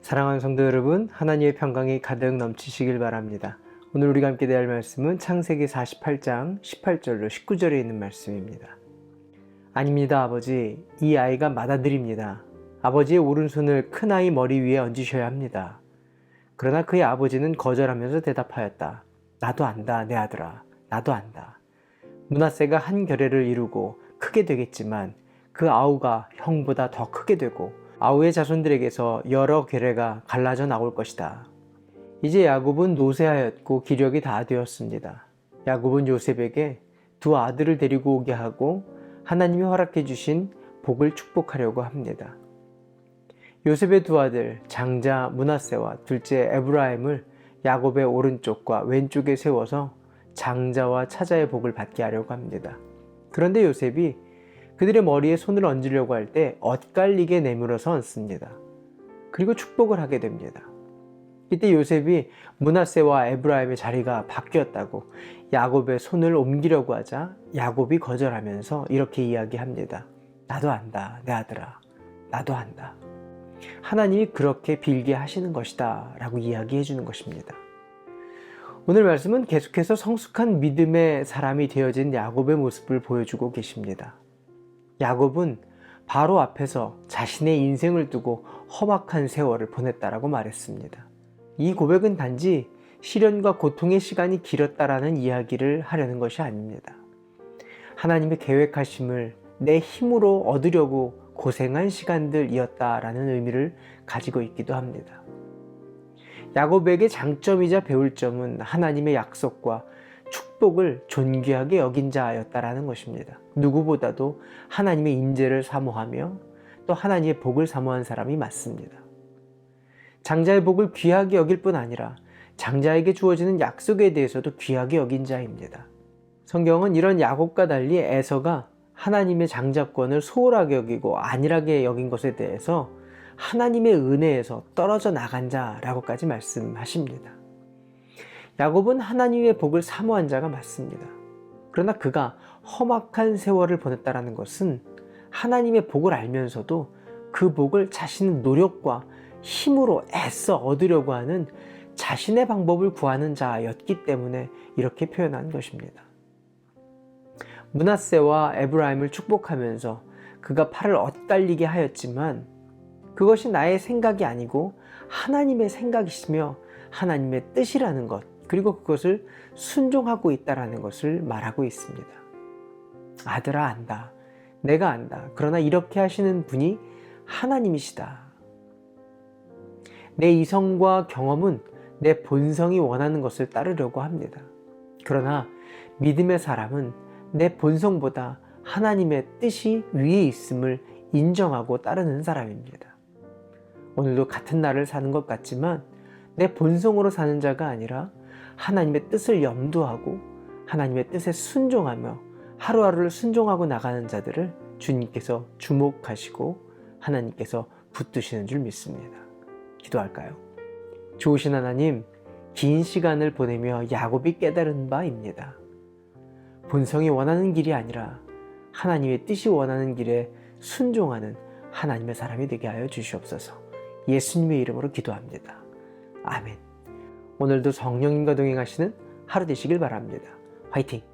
사랑하는 성도 여러분, 하나님의 평강이 가득 넘치시길 바랍니다. 오늘 우리가 함께 대할 말씀은 창세기 48장 18절로 19절에 있는 말씀입니다. 아닙니다, 아버지. 이 아이가 맏아들입니다. 아버지의 오른손을 큰 아이 머리 위에 얹으셔야 합니다. 그러나 그의 아버지는 거절하면서 대답하였다. 나도 안다, 내 아들아. 나도 안다. 문하세가 한 결례를 이루고 크게 되겠지만 그 아우가 형보다 더 크게 되고 아우의 자손들에게서 여러 괴뢰가 갈라져 나올 것이다. 이제 야곱은 노쇠하였고 기력이 다 되었습니다. 야곱은 요셉에게 두 아들을 데리고 오게 하고 하나님이 허락해 주신 복을 축복하려고 합니다. 요셉의 두 아들 장자 문하세와 둘째 에브라임을 야곱의 오른쪽과 왼쪽에 세워서 장자와 차자의 복을 받게 하려고 합니다. 그런데 요셉이 그들의 머리에 손을 얹으려고 할 때 엇갈리게 내밀어서 얹습니다. 그리고 축복을 하게 됩니다. 이때 요셉이 문하세와 에브라임의 자리가 바뀌었다고 야곱의 손을 옮기려고 하자 야곱이 거절하면서 이렇게 이야기합니다. 나도 안다, 내 아들아. 나도 안다. 하나님이 그렇게 빌게 하시는 것이다. 라고 이야기해 주는 것입니다. 오늘 말씀은 계속해서 성숙한 믿음의 사람이 되어진 야곱의 모습을 보여주고 계십니다. 야곱은 바로 앞에서 자신의 인생을 두고 험악한 세월을 보냈다라고 말했습니다. 이 고백은 단지 시련과 고통의 시간이 길었다라는 이야기를 하려는 것이 아닙니다. 하나님의 계획하심을 내 힘으로 얻으려고 고생한 시간들이었다라는 의미를 가지고 있기도 합니다. 야곱에게 장점이자 배울 점은 하나님의 약속과 축복을 존귀하게 여긴 자였다라는 것입니다. 누구보다도 하나님의 인재를 사모하며 또 하나님의 복을 사모한 사람이 맞습니다. 장자의 복을 귀하게 여길 뿐 아니라 장자에게 주어지는 약속에 대해서도 귀하게 여긴 자입니다. 성경은 이런 야곱과 달리 에서가 하나님의 장자권을 소홀하게 여기고 안일하게 여긴 것에 대해서 하나님의 은혜에서 떨어져 나간 자라고까지 말씀하십니다. 야곱은 하나님의 복을 사모한 자가 맞습니다. 그러나 그가 험악한 세월을 보냈다라는 것은 하나님의 복을 알면서도 그 복을 자신의 노력과 힘으로 애써 얻으려고 하는 자신의 방법을 구하는 자였기 때문에 이렇게 표현한 것입니다. 문하세와 에브라임을 축복하면서 그가 팔을 엇갈리게 하였지만 그것이 나의 생각이 아니고 하나님의 생각이시며 하나님의 뜻이라는 것 그리고 그것을 순종하고 있다라는 것을 말하고 있습니다. 아들아 안다. 내가 안다. 그러나 이렇게 하시는 분이 하나님이시다. 내 이성과 경험은 내 본성이 원하는 것을 따르려고 합니다. 그러나 믿음의 사람은 내 본성보다 하나님의 뜻이 위에 있음을 인정하고 따르는 사람입니다. 오늘도 같은 날을 사는 것 같지만 내 본성으로 사는 자가 아니라 하나님의 뜻을 염두하고 하나님의 뜻에 순종하며 하루하루를 순종하고 나가는 자들을 주님께서 주목하시고 하나님께서 붙드시는 줄 믿습니다. 기도할까요? 좋으신 하나님, 긴 시간을 보내며 야곱이 깨달은 바입니다. 본성이 원하는 길이 아니라 하나님의 뜻이 원하는 길에 순종하는 하나님의 사람이 되게 하여 주시옵소서. 예수님의 이름으로 기도합니다. 아멘. 오늘도 성령님과 동행하시는 하루 되시길 바랍니다. 화이팅!